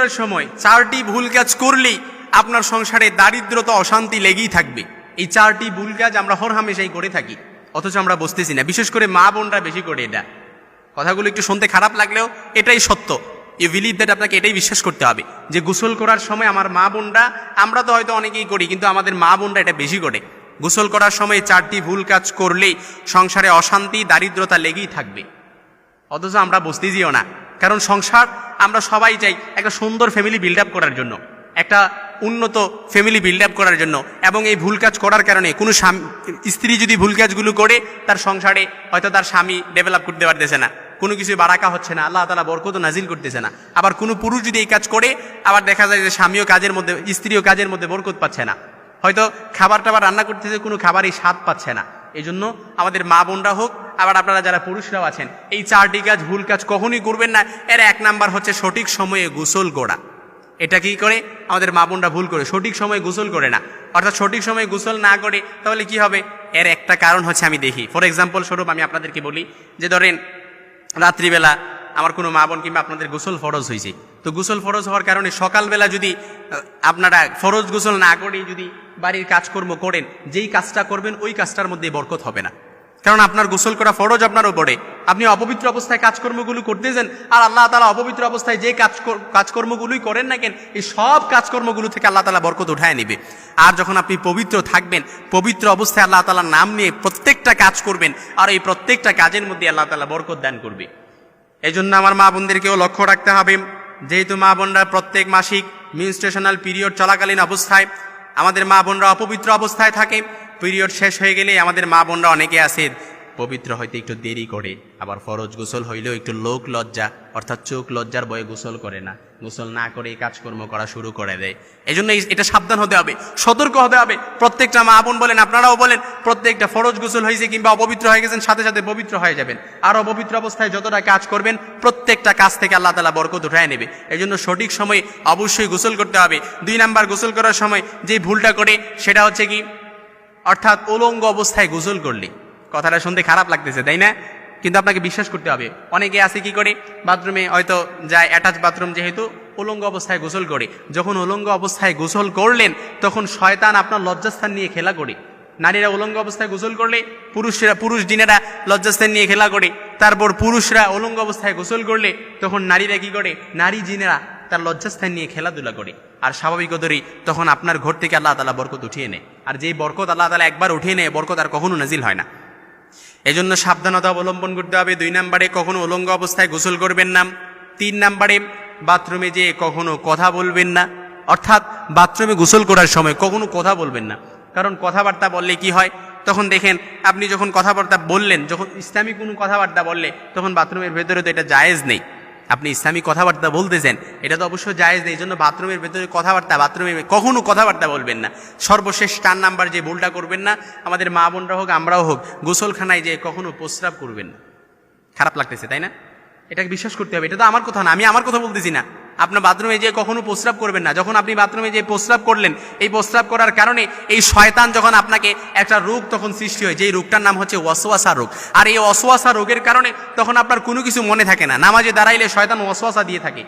করার সময় চারটি ভুল কাজ করলেই আপনার সংসারে দারিদ্রতা, অশান্তি লেগেই থাকবে। এই চারটি ভুল কাজ আমরা হর হামেশাই করে থাকি, অথচ আমরা বুঝতেছি না। বিশেষ করে মা বোনরা বেশি করে এটা কথাগুলো একটু শুনতে খারাপ লাগলেও এটাই সত্য। ইউ বিলিভ দ্যাট আপনাকে এটাই বিশ্বাস করতে হবে যে গোসল করার সময় আমার মা বোনরা, আমরা তো হয়তো অনেকেই করি, কিন্তু আমাদের মা বোনরা এটা বেশি করে। গোসল করার সময় চারটি ভুল কাজ করলেই সংসারে অশান্তি, দারিদ্রতা লেগেই থাকবে। অথচ আমরা বুঝতেছিও না, কারণ সংসার আমরা সবাই চাই একটা সুন্দর ফ্যামিলি বিল্ড আপ করার জন্য, একটা উন্নত ফ্যামিলি বিল্ড আপ করার জন্য, এবং এই ভুল কাজ করার কারণে কোনো স্ত্রী যদি ভুল কাজগুলো করে, তার সংসারে হয়তো তার স্বামী ডেভেলপ করতে পারতেছে না। কোনো কিছু বারাকা হচ্ছে না, আল্লাহ তালা বরকত নাজিল করতেছে না। আবার কোনো পুরুষ যদি এই কাজ করে, আবার দেখা যায় যে স্বামীও কাজের মধ্যে, স্ত্রীও কাজের মধ্যে বরকত পাচ্ছে না। হয়তো খাবার টাবার রান্না করতেছে, কোনো খাবারই স্বাদ পাচ্ছে না। এই জন্য আমাদের মা বোনরা হোক আবার আপনারা যারা পুরুষরাও আছেন, এই চারটি কাজ, ভুল কাজ কখনই করবেন না। এর এক নাম্বার হচ্ছে সঠিক সময়ে গোসল গোড়া এটা কি করে? আমাদের মা বোনরা ভুল করে। সঠিক সময়ে গোসল করে না। অর্থাৎ সঠিক সময়ে গোসল না করে, তাহলে কি হবে? এর একটা কারণ হচ্ছে আমি দেখি। ফর এক্সাম্পল স্বরূপ, আমি আপনাদেরকে বলি যে ধরেন, রাত্রিবেলা আমার কোনো মা বোন কিংবা আপনাদের গোসল ফরজ হয়েছে। তো গোসল ফরজ হওয়ার কারণে সকালবেলা যদি আপনারা ফরজ গোসল না করেই যদি বাড়ির কাজকর্ম করেন, যেই কাজটা করবেন, ওই কাজটার মধ্যে বরকত হবে না। কারণ আপনার গোসল করা ফরজ আপনার উপরে। আপনি অপবিত্র অবস্থায় কাজকর্মগুলো করতেছেন আর আল্লাহ তালা অপবিত্র অবস্থায় যে কাজ কাজকর্মগুলোই করেন না কেন, এই সব কাজকর্মগুলো থেকে আল্লাহ তালা বরকত উঠায় নেবে। আর যখন আপনি পবিত্র থাকবেন, পবিত্র অবস্থায় আল্লাহ তালার নাম নিয়ে প্রত্যেকটা কাজ করবেন, আর এই প্রত্যেকটা কাজের মধ্যে আল্লাহ তালা বরকত দান করবে। এই জন্য আমার মা বোনদেরকেও লক্ষ্য রাখতে হবে, যেহেতু মা বোনরা প্রত্যেক মাসিক মিনস্ট্রেশনাল পিরিয়ড চলাকালীন অবস্থায়, আমাদের মা বোনরা অপবিত্র অবস্থায় থাকে পিরিয়ড শেষ হয়ে গেলে আমাদের মা বোনরা অনেকে আছে পবিত্র হইতে একটু দেরি করে, আবার ফরজ গোসল হইলেও একটু লোক লজ্জা, অর্থাৎ চোখ লজ্জার বয়ে গোসল করে না। গোসল না করে কাজকর্ম করা শুরু করে দেয়। এই জন্য এটা সাবধান হতে হবে, সতর্ক হতে হবে। প্রত্যেকটা মা বোন বলেন, আপনারাও বলেন, প্রত্যেকটা ফরজ গোসল হয়েছে কিংবা অপবিত্র হয়ে গেছেন, সাথে সাথে পবিত্র হয়ে যাবেন। আর অপবিত্র অবস্থায় যতটা কাজ করবেন, প্রত্যেকটা কাজ থেকে আল্লাহ তালা বরকত উঠায় নেবে। এই জন্য সঠিক সময়ে অবশ্যই গোসল করতে হবে। দুই নাম্বার গোসল করার সময় যে ভুলটা করে, সেটা হচ্ছে কি অর্থাৎ উলঙ্গ অবস্থায় গোসল করলে। কথাটা শুনতে খারাপ লাগতেছে, তাই না? কিন্তু আপনাকে বিশ্বাস করতে হবে, অনেকে আছে কি করে? বাথরুমে হয়তো যায়, অ্যাটাচ বাথরুম যেহেতু উলঙ্গ অবস্থায় গোসল করে। যখন উলঙ্গ অবস্থায় গোসল করলেন, তখন শয়তান আপনার লজ্জাস্থান নিয়ে খেলা করে। নারীরা উলঙ্গ অবস্থায় গোসল করলে, পুরুষরা, পুরুষ দিনেরা লজ্জাস্থান নিয়ে খেলা করে। তারপর পুরুষরা উলঙ্গ অবস্থায় গোসল করলে, তখন নারীরা কি করে? নারী জিনেরা তার লজ্জাস্থান নিয়ে খেলাধুলা করে। আর স্বাভাবিকতরই তখন আপনার ঘর থেকে আল্লাহ তালা বরকত উঠিয়ে নেয়। আর যেই বরকত আল্লাহ তালা একবার উঠিয়ে নেয়, বরকত আর কখনো নাজিল হয় না। এজন্য সাবধানতা অবলম্বন করতে হবে। দুই নাম্বারে কখনো উলঙ্গ অবস্থায় গোসল করবেন না। তিন নাম্বারে বাথরুমে যে কখনো কথা বলবেন না। অর্থাৎ বাথরুমে গোসল করার সময় কখনো কথা বলবেন না। কারণ কথাবার্তা বললে কি হয়? তখন দেখেন, আপনি যখন কথাবার্তা বললেন, যখন ইসলামী কোনো কথাবার্তা বললে, তখন বাথরুমের ভেতরে তো এটা জায়েজ নেই। আপনি ইসলামী কথাবার্তা বলতেছেন, এটা তো অবশ্য জায়েজ নেই, এই জন্য বাথরুমের ভেতরে কথাবার্তা বাথরুমের কখনো কথাবার্তা বলবেন না। সর্বশেষ চার নাম্বার যে ভুলটা করবেন না, আমাদের মা বোনরা হোক, আমরাও হোক, গোসলখানায় যে কখনো প্রস্রাব করবেন না। খারাপ লাগতেছে, তাই না? এটাকে বিশ্বাস করতে হবে, এটা তো আমার কথা না, আমি আমার কথা বলতেছি না। আপনার বাথরুমে যেয়ে কখনো প্রস্রাব করবেন না। যখন আপনি বাথরুমে যেয়ে প্রস্রাব করলেন, এই প্রস্রাব করার কারণে এই শয়তান যখন আপনাকে একটা রোগ তখন সৃষ্টি হয়, যেই রোগটার নাম হচ্ছে ওয়াসওয়াসা রোগ। আর এই অসওয়াসা রোগের কারণে তখন আপনার কোনো কিছু মনে থাকে না। নামাজে দাঁড়াইলে শয়তান ওয়াসওয়াসা দিয়ে থাকে।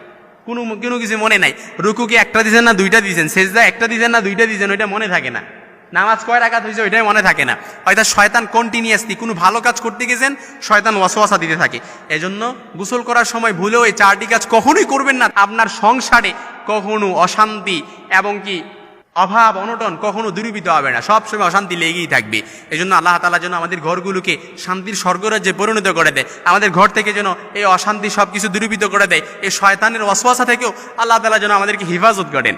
কোনো কোনো কিছু মনে নাই। রুকু কি একটা দিয়েছেন না, দুইটা দিয়েছেন সেজদা একটা দিয়েছেন না, দুইটা দিয়েছেন ওইটা মনে থাকে না। নামাজ কয় রাখাত হয়েছে ওইটাই মনে থাকে না। হয়তো শয়তান কন্টিনিউয়াসলি কোনো ভালো কাজ করতে গেছেন, শয়তান ওয়াসওয়াসা দিতে থাকে। এজন্য গোসল করার সময় ভুলেও এই চারটি কাজ কখনোই করবেন না। আপনার সংসারে কখনো অশান্তি এবং কি অভাব, অনটন কখনো দূরীভূত হবে না। সবসময় অশান্তি লেগেই থাকবে। এই জন্য আল্লাহ তালা যেন আমাদের ঘরগুলোকে শান্তির স্বর্গরাজ্যে পরিণত করে দেয়। আমাদের ঘর থেকে যেন এই অশান্তি সব কিছু দূরীভূত করে দেয়। এই শয়তানের অশ্বাসা থেকেও আল্লাহ তালা যেন আমাদেরকে হেফাজত করেন।